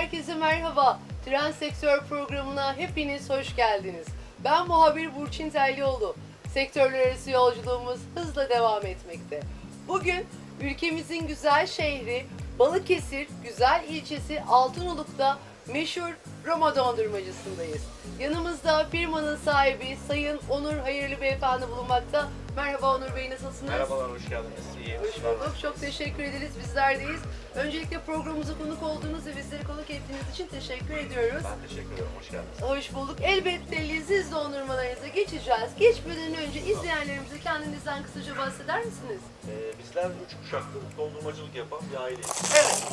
Herkese merhaba. Tren Sektör programına hepiniz hoş geldiniz. Ben muhabir Burçin Tellioğlu. Sektörler arası yolculuğumuz hızla devam etmekte. Bugün ülkemizin güzel şehri Balıkesir güzel ilçesi Altınoluk'ta meşhur Roma dondurmacısındayız. Yanımızda firmanın sahibi Sayın Onur Hayırlı Beyefendi bulunmakta. Merhaba Onur Bey nasılsınız? Merhabalar, hoş geldiniz. İyiyim. Hoş bulduk. Çok teşekkür ederiz. Bizlerdeyiz. Öncelikle programımıza konuk olduğunuz ve bizleri konuk ettiğiniz için teşekkür ediyoruz. Ben teşekkür ederim, hoş geldiniz. Hoş bulduk. Elbette leziz dondurmalarınıza geçeceğiz. Geçmeden önce izleyenlerimize kendinizden kısaca bahseder misiniz? Ee, bizler üç kuşaklı dondurmacılık yapan bir aileyiz. Evet.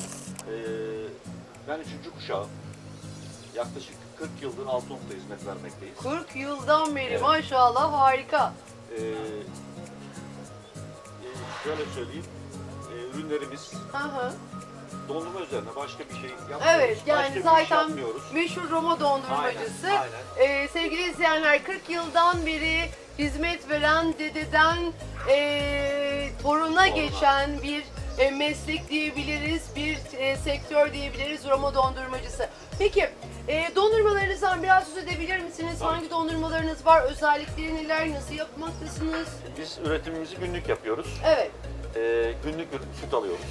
Ee, ben üçüncü kuşağım. Yaklaşık 40 yıldır Altınoluk'ta hizmet vermekteyiz. 40 yıldan beri Evet. maşallah harika. Ee, e, şöyle söyleyeyim, e, ürünlerimiz Hı hı. dondurma üzerine başka bir şey yapmıyoruz. Evet yani başka bir iş zaten yapmıyoruz. meşhur Roma dondurmacısı. Aynen, aynen. Ee, sevgili izleyenler 40 yıldan beri hizmet veren dededen ee, toruna geçen bir e, meslek diyebiliriz, bir e, sektör diyebiliriz Roma dondurmacısı. Peki e, dondurmalarınızdan biraz söz edebilir misiniz? Tabii. Hangi dondurmalarınız var? Özellikleri neler? Nasıl yapmaktasınız? Biz üretimimizi günlük yapıyoruz. Evet, Ee, günlük süt alıyoruz.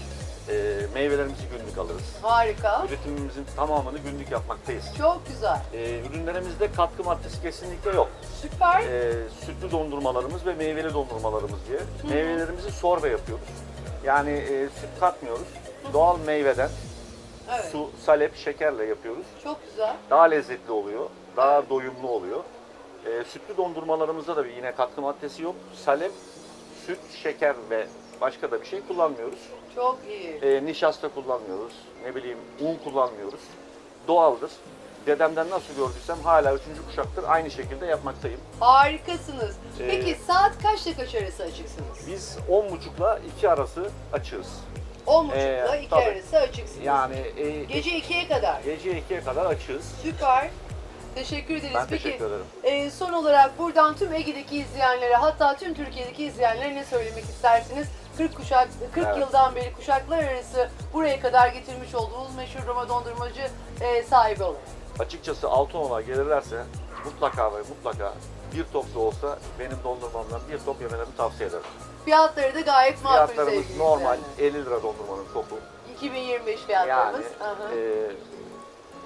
Ee, meyvelerimizi günlük alırız. harika. Üretimimizin tamamını günlük yapmaktayız. Çok güzel. Ee, ürünlerimizde katkı maddesi kesinlikle yok. Süper. Ee, sütlü dondurmalarımız ve meyveli dondurmalarımız diye. Meyvelerimizi sorbe yapıyoruz. Yani e, süt katmıyoruz. Doğal meyveden Evet. su, salep, şekerle yapıyoruz. Çok güzel. Daha lezzetli oluyor. Daha doyumlu oluyor. Ee, sütlü dondurmalarımızda da bir yine katkı maddesi yok. Salep, süt, şeker ve başka da bir şey kullanmıyoruz. Çok iyi. Ee, nişasta kullanmıyoruz. Ne bileyim un kullanmıyoruz. Doğaldır. Dedemden nasıl gördüysem hala üçüncü kuşaktır aynı şekilde yapmaktayım. Harikasınız. Ee, Peki saat kaçta kaç arası açıksınız? Biz 10.30'la 2 arası açığız. 10.30'da Ee, 2 tabii. arası açıksınız. Yani e, Gece 2'ye kadar. gece 2'ye kadar açığız. Süper. Teşekkür ederiz. Ben Peki teşekkür ederim. e, son olarak buradan tüm Ege'deki izleyenlere hatta tüm Türkiye'deki izleyenlere ne söylemek istersiniz? 40 kuşak 40 Evet. yıldan beri kuşaklar arası buraya kadar getirmiş olduğunuz meşhur Roma dondurmacı e, sahibi olun. Açıkçası Altınoluk'a gelirlerse mutlaka ve mutlaka bir top da olsa benim dondurmamdan bir top yemelerini tavsiye ederim. Fiyatları da gayet makul Fiyatlarımız sevgili normal izleyenler. 50 lira dondurmanın topu. 2025 Yani fiyatlarımız. Aha, e,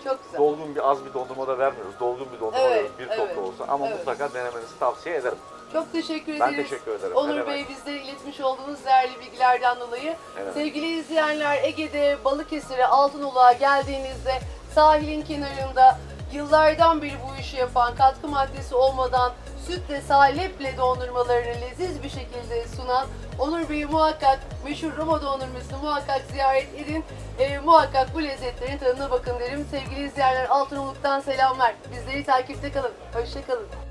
Çok güzel. dolgun bir az bir dondurma da vermiyoruz. Dolgun bir dondurma Evet, veriyoruz bir evet, top da olsa ama evet. mutlaka denemenizi tavsiye ederim. Çok teşekkür ederiz. Ben teşekkür ederim. Ne Onur demek. Bey bizlere iletmiş olduğunuz değerli bilgilerden dolayı. Evet. Sevgili izleyenler Ege'de Balıkesir'e Altınoluk'a geldiğinizde sahilin kenarında yıllardan beri bu işi yapan katkı maddesi olmadan sütle saleple dondurmalarını leziz bir şekilde sunan Onur Bey'i muhakkak meşhur Roma dondurmasını muhakkak ziyaret edin. Ee, muhakkak bu lezzetlerin tadına bakın derim. Sevgili izleyenler Altınoluk'tan selamlar. Bizleri takipte kalın. Hoşçakalın.